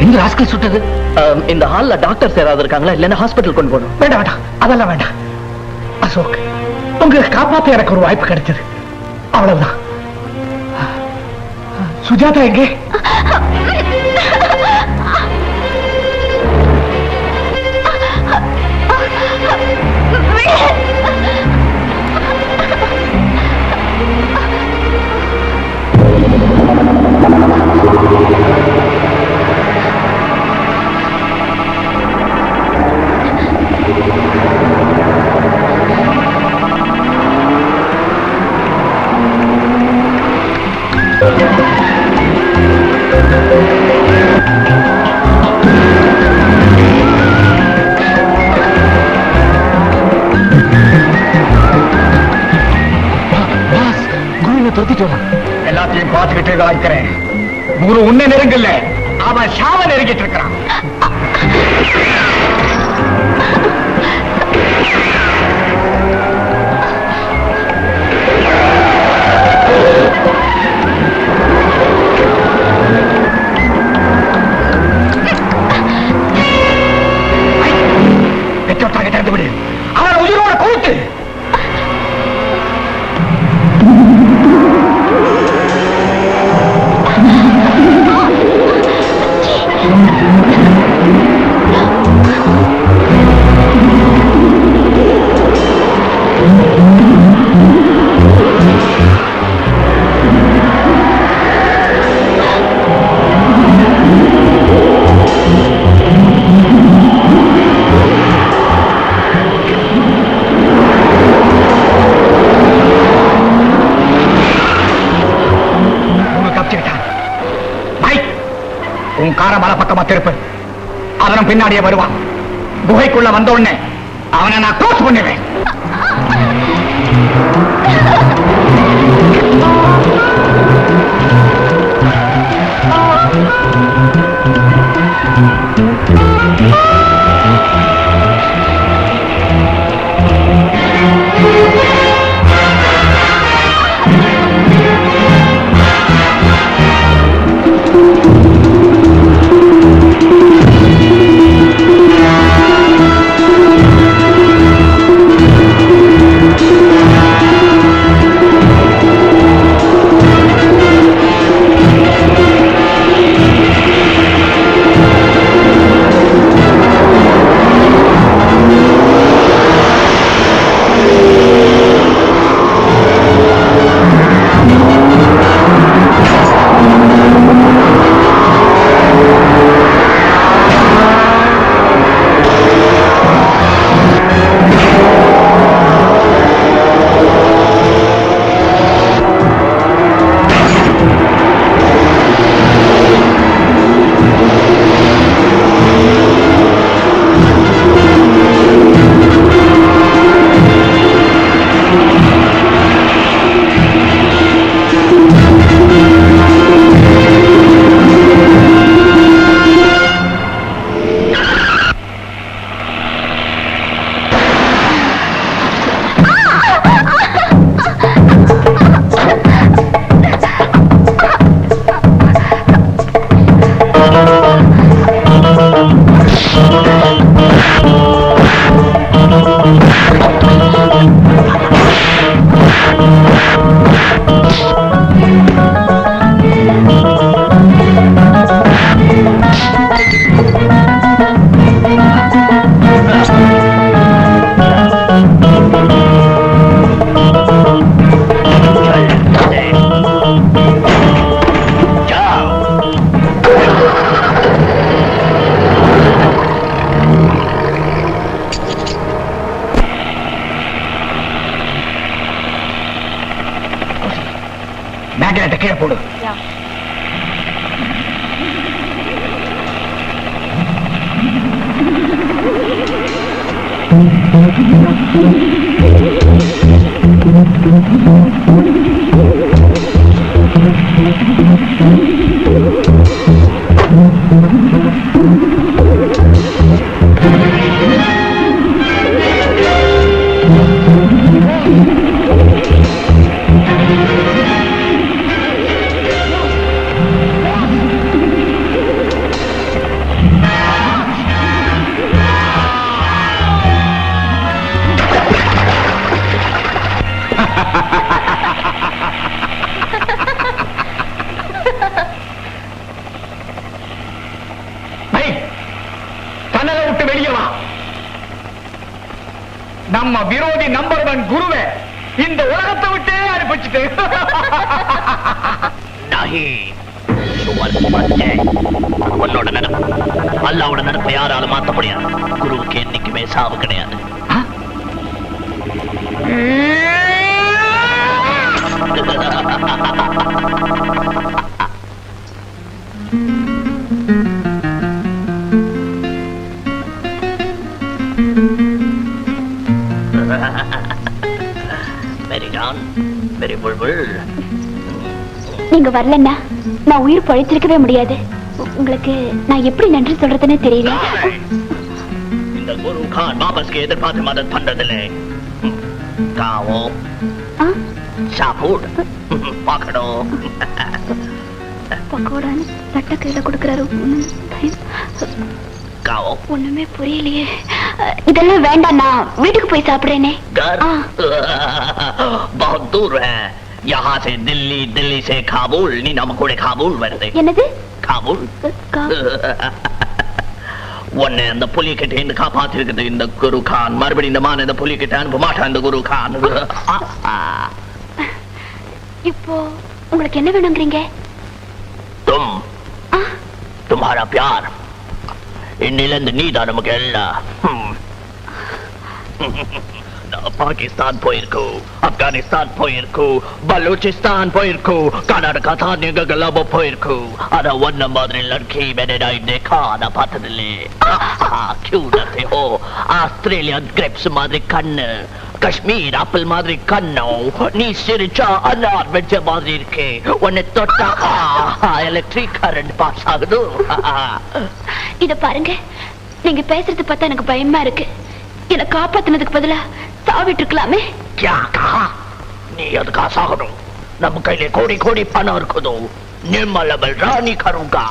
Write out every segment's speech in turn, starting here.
எந்த ராஸ்கல் சுட்டது? இந்த ஹால்ல டாக்டர்ஸ் யாராவது இருக்காங்களா? இல்லைன்னா ஹாஸ்பிட்டல் கொண்டு போகணும். வேண்டாம் வேண்டாம். அதெல்லாம் வேண்டாம். அசோக் உங்களை காப்பாத்த எனக்கு ஒரு வாய்ப்பு கிடைச்சது. அவ்வளவுதான். சுஜாதா எங்கே? குருவினை துரத்திட்டு எல்லாத்தையும் பார்த்துக்கிட்டு தான் இருக்கிறேன். குரு உன்னை நெருங்கல்ல. அவன் சாவ நெருங்கிட்டு இருக்கிறான். அவனும் பின்னாடியே வருவான். குகைக்குள்ள வந்த உடனே அவனை நான் க்ளோஸ் பண்ணுவேன். அனுப்பிச்சுட்டு உன்னோட நினைப்பு அல்லாவோட நினைப்பை யாராலும் மாத்த முடியாது. குருவுக்கு என்னைக்குமே சாவு கிடையாது. வெரி டான் நீங்க வரலன்னா நான் உயிர் பழைச்சிருக்கவே முடியாது. உங்களுக்கு நான் எப்படி நன்றி சொல்றதுன்னு தெரியல. இந்த குரு கான் வாபஸ்க்கு எதிர்பார்த்து மதத் பண்றதில்லை. காவோ சாப்பிடு. பக்கோடான்னு கையில கொடுக்கறாரு. ஒண்ணும் பயம். காவோ ஒண்ணுமே புரியலையே அ, இதெல்லாம் வேண்டாம் நான் வீட்டுக்கு போய் சாப்பிடுறேனே घर ஆ. बहुत दूर है यहाँ से दिल्ली दिल्ली से काबुल नी नमकोड़े काबुल வருது என்னது காபூல் அ, கா- உன்னை அந்த புலி கிட்ட இருந்து காப்பாத்திருக்குது இந்த குரு கான் மறுபடியும் இந்த மான இந்த புலி கிட்ட அனுப்ப மாட்டான் இந்த குரு கான் இப்போ உங்களுக்கு என்ன வேணுங்கிறீங்க தும் ஆ, तुम्हारा प्यार இன்னிலிருந்து நீ தான் நமக்கு எல்லாம் பாகிஸ்தான் போயிருக்கோம் ஆப்கானிஸ்தான் போயிருக்கோம் பலூச்சிஸ்தான் போயிருக்கோம் கர்நாடகா தானியங்க கலாபோ போயிருக்கோம் ஆனா ஒன்ன மாதிரி லட்கி மேலே நான் இன்னைக்கா நான் பார்த்ததில்லை மாதிரி கண்ணு. காஷ்மீர் ஆப்பிள் மாதிரி கண்ணோ நீ சிரிச்சா அனார் வெடிச்ச மாதிரி இருக்கே. உன்னை தொட்டா எலக்ட்ரிக் கரண்ட் பாஸ் ஆகுது? இத பாருங்க. நீங்க பேசுறது பார்த்தா எனக்கு பயமா இருக்கு. என்ன காப்பாத்தினதுக்கு பதிலா சாவிட்டு இருக்கலாமே. நீ அது காசாகணும். நம்ம கையில கோடி கோடி பணம் இருக்குதோ? நிம்மலபல் ராணி கருங்கா.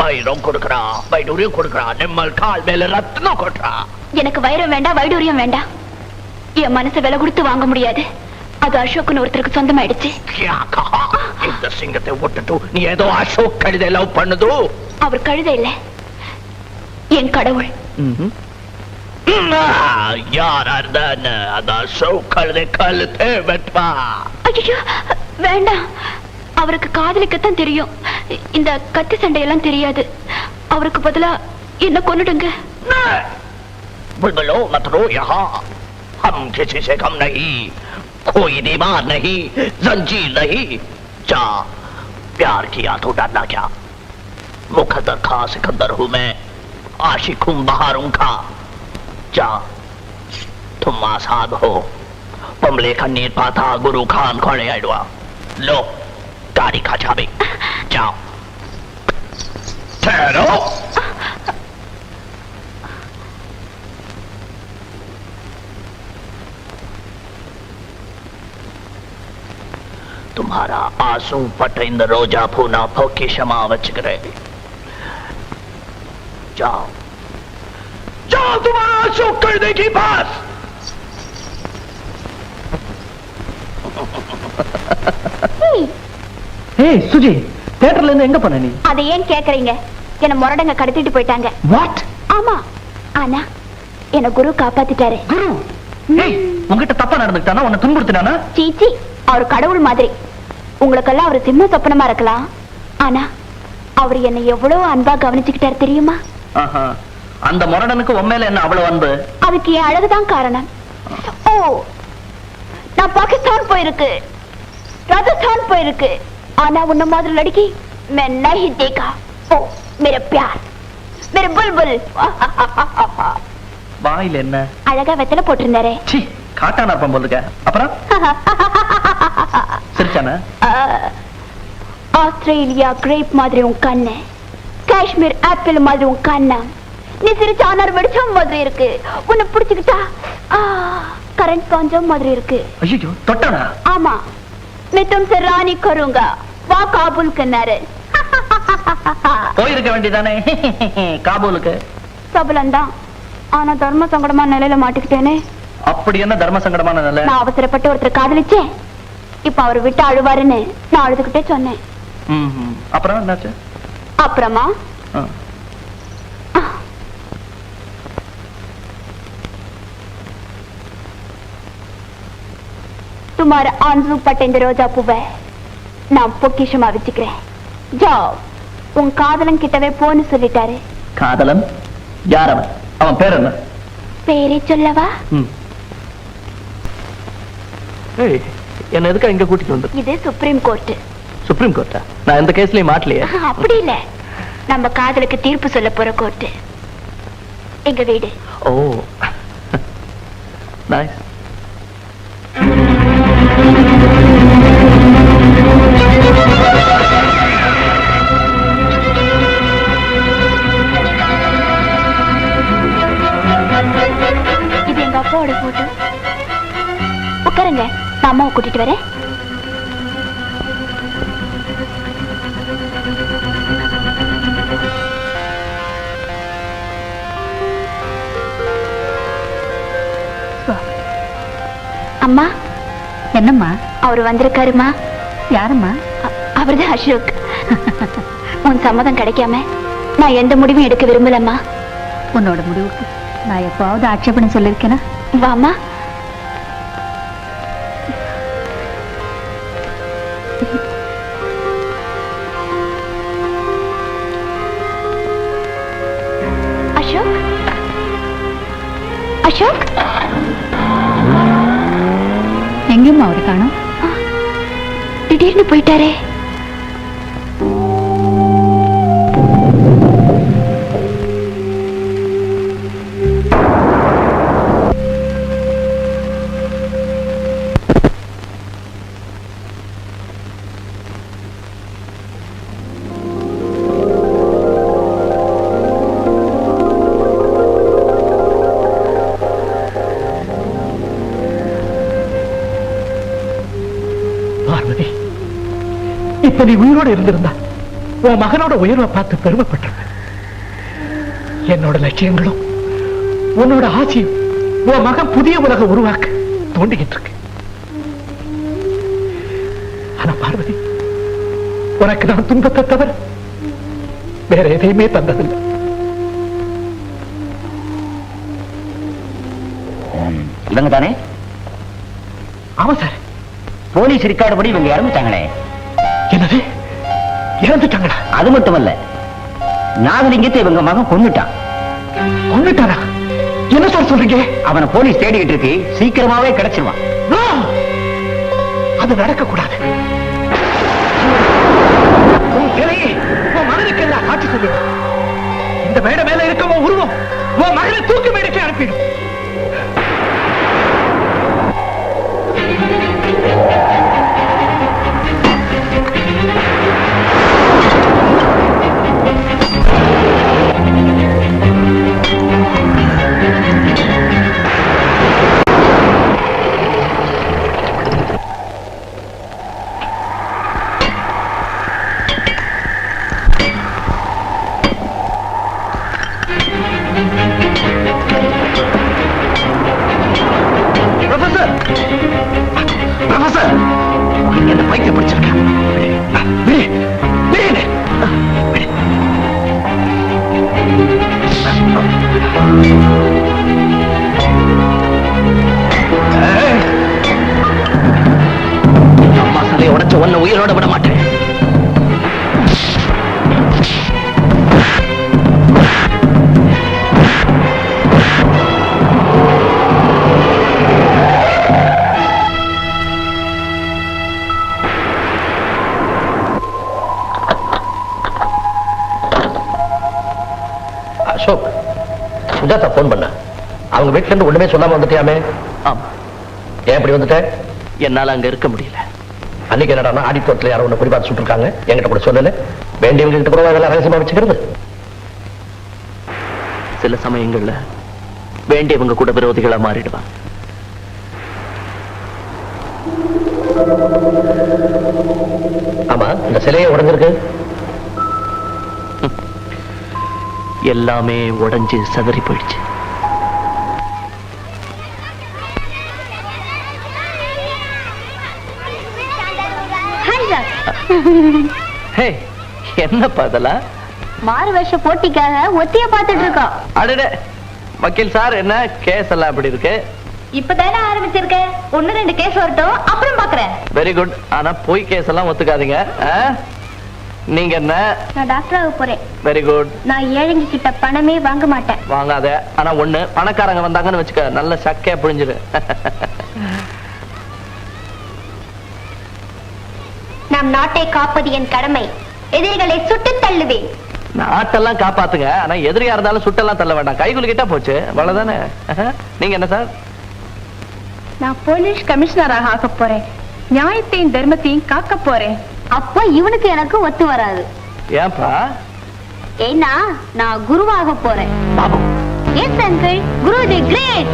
வைரம் கொடுக்கறா வைடூரியம் கொடுக்கறா நிம்மல் கால் மேல ரத்னம் கொடுக்கறா எனக்கு வைரம் வேண்டாம் வைடூரியம் வேண்டாம். என் மனச விலை கொடுத்து வாங்க முடியாது. அது அசோக்னு ஒருத்தருக்கு சொந்தமாயிடுச்சு. இந்த சிங்கத்தை விட்டுட்டு நீ ஏதோ அசோக் கழுதை லவ் பண்ணுதோ? அவர் கழுதை இல்ல. என் கடவுள். யாரா இருந்தா அந்த அசோக் கழுதை கழுத்தே வெட்டுவா. ஐயோ வேண்டாம். அவருக்கு காதலிக்கத்தான் தெரியும். இந்த கத்தி சண்டையெல்லாம் தெரியாது. அவருக்கு பதிலா என்ன கொண்டுடுங்க हम किसी से कम नहीं। कोई दीवार नहीं, जंजीर नहीं। जा, प्यार किया तो डरना क्या? मुकद्दर खा, सिकंदर हूँ मैं। आशिक हूँ, बहारों का जा, तुम आसाद हो। पमले कन्नीर पाता गुरु खान खोड़े आइडवा लो, गाड़ी का चाबी। जाओ। ठहरो। તમારા આંસુ પટરીને રોજા ફૂના ફોકી શમાવચ કરે જાઓ ஏய் சுஜி தியேட்டர்ல இருந்து எங்க போன நீ? அதை ஏன் கேக்குறீங்க? என்ன முரடங்க கடத்திட்டு போயிட்டாங்க. வாட் ஆமா. ஆனா என்ன குரு காப்பாத்திட்டாரு. குரு? ஏய் உங்ககிட்ட தப்பா நடந்துட்டானா உன்னை துன்புறுத்தினானா? சீச்சி அவர் கடவுள் மாதிரி. உங்களுக்கெல்லாம் அவர் சிம்ம சொப்பனமா இருக்கலாம். ஆனா அவர் என்னை எவ்வளவு அன்பா கவனிச்சுக்கிட்டாரு தெரியுமா? அந்த முரடனுக்கு உண்மையில என்ன அவ்வளவு அன்பு? அதுக்கு என் அழகுதான் காரணம். ஓ நான் பாகிஸ்தான் போயிருக்கு. ராஜஸ்தான் போயிருக்கு. ஆனா உன்ன மாதிரி லடுக்கி मैं नहीं देखा ओ मेरे प्यार मेरे बुलबुल வாயில என்ன? அழகா வெத்தல போட்டிருந்தாரே. காட்டான இருப்பான் போலுக்க அப்புறம்? சிரிச்சான? ஆஸ்திரேலியா கிரேப் மாதிரி உன் கண்ணு. காஷ்மீர் ஆப்பிள் மாதிரி உன் கண்ணா. நீ சிரிச்ச ஆனார் வெடிச்ச மாதிரி இருக்கு. உன்னை பிடிச்சுக்கிட்டா கரண்ட் பாஞ்ச மாதிரி இருக்கு. ஐயோ தொட்டனா? ஆமா. மித்தம் சார் ராணி கருங்க. வா காபூலுக்குன்னாரு போயிருக்க வேண்டியதானே? காபூலுக்கு. சபலம் தான் ஆனா தர்ம சங்கடமான நிலையில மாட்டிக்கிட்டேனே. அப்படி என்ன தர்ம சங்கடமான நிலை? நான் அவசரப்பட்டு ஒருத்தர் காதலிச்சேன். இப்ப அவர் விட்டு அழுவாருன்னு நான் அழுதுகிட்டே சொன்னேன். அப்புறம் என்னாச்சு? அப்புறமா. முத்துமார ஆன்சு பட்ட இந்த ரோஜா பூவை நான் பொக்கிஷமா வச்சுக்கிறேன். உன் காதலன் கிட்டவே போன்னு சொல்லிட்டாரு. காதலன்? யார் அவன் அவன் பேர் என்ன? பேரே சொல்லவா? என்ன எதுக்கா இங்க கூட்டிட்டு வந்து? இது சுப்ரீம் கோர்ட் சுப்ரீம் கோர்ட்டா நான் எந்த கேஸ்லயும் மாட்டலையே. அப்படி இல்ல. நம்ம காதலுக்கு தீர்ப்பு சொல்ல போற கோர்ட் எங்க வீடு? ஓ. நைஸ் அவர் வந்திருக்காருமா? யாரம்மா? அவர்தான் அசோக். உன் சம்மதம் கிடைக்காம நான் எந்த முடிவும் எடுக்க விரும்பலம்மா? உன்னோட முடிவுக்கு நான் எப்பாவது ஆட்சேபணம் சொல்லியிருக்கேனா? வாமா அசோக்? அசோக்? எங்கேம்மா அவரை காணோம்? போயிட்டாரே. இப்ப நீ உயிரோட இருந்திருந்தா உன் மகனோட உயர்வை பார்த்து பெருமைப்பட்டிருப்ப. என்னோட லட்சியங்களும் உன்னோட ஆசையும் உன் மகன் புதிய உலக உருவாக்க தோண்டிக்கிட்டு இருக்கு ஆனா பார்வதி உனக்கு நான் துன்பத்தை தவிர வேற எதையுமே தந்ததில்லை. இவங்க தானே? ஆமா சார். போலீஸ் ரெக்கார்டு படி இவங்க இறந்துட்டாங்களே. என்னது? இறந்துட்டாங்களா? அது மட்டுமல்ல நாகலிங்கத்தை இவங்க மகன் கொன்னுட்டான். கொண்டுட்டாரா என்ன சார் சொல்றீங்க? அவனை போலீஸ் தேடிக்கிட்டு இருக்கு சீக்கிரமாவே கிடைச்சிருவான்! அது சிலையை உன் மகனுக்கு எல்லாம் காட்சி சொல்லிடும் இந்த மேடை மேல இருக்க உருவம் உன் மகனை சுஜாதா போன் பண்ண. அவங்க வீட்டுல இருந்து ஒண்ணுமே சொல்லாம வந்துட்டியாமே? ஆமா. ஏன் இப்படி வந்துட்ட? என்னால அங்க இருக்க முடியல. அன்னைக்கு என்னடா ஆடித்தோட்டத்துல யாரோ ஒண்ணு குறிப்பாத்து சுட்டிருக்காங்க. என்கிட்ட கூட சொல்லல. வேண்டியவங்க கிட்ட கூட அதெல்லாம் ரகசியமா வச்சுக்கிறது. சில சமயங்கள்ல வேண்டியவங்க கூட விரோதிகளா மாறிடுவாங்க. ஆமா இந்த சிலையை உடைஞ்சிருக்கு. எல்லாமே உடைஞ்சு சதறி போயிடுச்சு. ஹே என்னப்பா அதெல்லாம் மாறு வருஷ போட்டிக்காக ஒத்திய பார்த்துட்டு இருக்கோம். அடடே வக்கீல் சார் என்ன கேஸ் எல்லாம் எப்படி இருக்கு? இப்பதானே ஆரம்பிச்சிருக்க. ஒண்ணு ரெண்டு கேஸ் வரட்டும். அப்புறம் பாக்குறேன். வெரி குட் ஆனா போய் கேஸ் எல்லாம் ஒத்துக்காதீங்க? நீங்க என்ன? நான் டாக்டர் ஆக போறேன். வெரி குட் நான் ஏழைங்க கிட்ட பணமே வாங்க மாட்டேன். வாங்காத. ஆனா ஒண்ணு பணக்காரங்க வந்தாங்கன்னு வச்சுக்க நல்ல சக்கையா புழிஞ்சிரு நம் நாட்டை காப்பது என் கடமை. எதிரிகளை சுட்டு தள்ளுவேன். நாட்டெல்லாம் காப்பாத்துங்க. ஆனா எதிரியா இருந்தாலும் சுட்டெல்லாம் தள்ள வேண்டாம். கைகுலு கிட்ட போச்சு. அவ்வளவுதானே? நீங்க என்ன சார்? நான் போலீஸ் கமிஷனராக ஆக போறேன். நியாயத்தையும் தர்மத்தையும் காக்க போறேன். அப்போ இவனுக்கு எனக்கு ஒத்து வராது. ஏன்பா? ஏன்னா நான் குருவாக போறேன். Babu. Yes uncle Guru the great?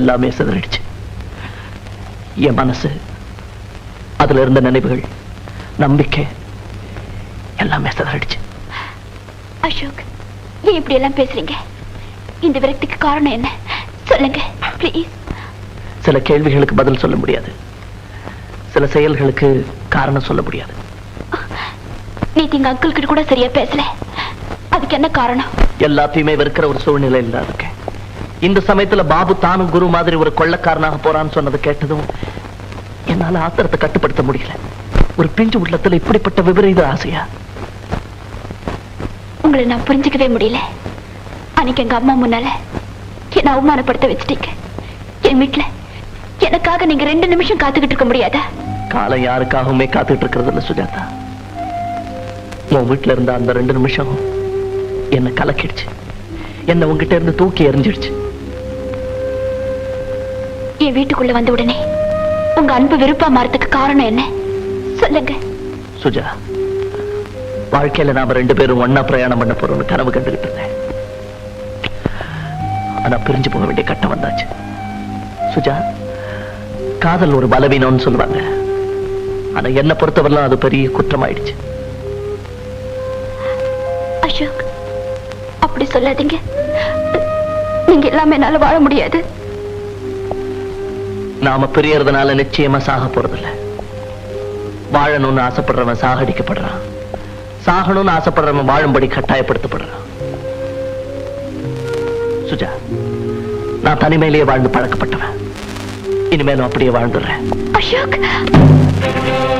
எல்லாமே சிதறிடுச்சு. என் மனசு அதுல இருந்த நினைவுகள் நம்பிக்கை எல்லாமே சிதறிடுச்சு. அசோக் ஏன் இப்படி எல்லாம் பேசுறீங்க? இந்த விரக்திக்கு காரணம் என்ன? சொல்லுங்க ப்ளீஸ் சில கேள்விகளுக்கு பதில் சொல்ல முடியாது. சில செயல்களுக்கு காரணம் சொல்ல முடியாது. நேத்து எங்க அங்கிள் கிட்ட கூட சரியா பேசல. அதுக்கு என்ன காரணம்? எல்லாத்தையுமே வெறுக்கிற ஒரு சூழ்நிலை இல்ல அதுக்கு இந்த சமயத்துல பாபு தானும் குரு மாதிரி ஒரு கொள்ளக்காரனாக போறான்னு சொன்னதை கேட்டதும் என்னால ஆத்திரத்தை கட்டுப்படுத்த முடியல. ஒரு பிஞ்சு உள்ளத்துல இப்படிப்பட்ட விபரீத ஆசையா? உங்களை நான் புரிஞ்சுக்கவே முடியல. அன்னைக்கு எங்க அம்மா முன்னால என்ன அவமானப்படுத்த வச்சுட்டீங்க. என் வீட்டுல எனக்காக நீங்க ரெண்டு நிமிஷம் காத்துக்கிட்டு இருக்க முடியாதா? காலம் யாருக்காகவுமே காத்துட்டு இருக்கிறது இல்ல சுஜாதா. உன் வீட்டுல இருந்த அந்த ரெண்டு நிமிஷம் என்ன கலக்கிடுச்சு. என்ன உங்ககிட்ட இருந்து தூக்கி எறிஞ்சிடுச்சு. என் வீட்டுக்குள்ள வந்த உடனே உங்க அன்பு விருப்பா மாறதுக்கு காரணம் என்ன? சொல்லுங்க. சுஜா வாழ்க்கையில நாம ரெண்டு பேரும் ஒண்ணா பிரயாணம் பண்ண போறோம்னு கனவு கண்டுகிட்டு இருந்தேன். ஆனா பிரிஞ்சு போக வேண்டிய கட்டம் வந்தாச்சு. சுஜா காதல் ஒரு பலவீனம்னு சொல்லுவாங்க. ஆனா என்ன பொறுத்தவரைலாம் அது பெரிய குற்றமாயிடுச்சு. அசோக் அப்படி சொல்லாதீங்க. நீங்க இல்லாம என்னால வாழ முடியாது. நாம பிரியறதுனால நிச்சயமா சாக போறதில்ல. வாழணும்னு ஆசைப்படுறவன் சாகடிக்கப்படுறான். சாகணும்னு ஆசைப்படுறவன் வாழும்படி கட்டாயப்படுத்தப்படுறான். சுஜா நான் தனிமையிலேயே வாழ்ந்து பழக்கப்பட்டவன். இனிமேலும் அப்படியே வாழ்ந்துடுறேன். அசோக்!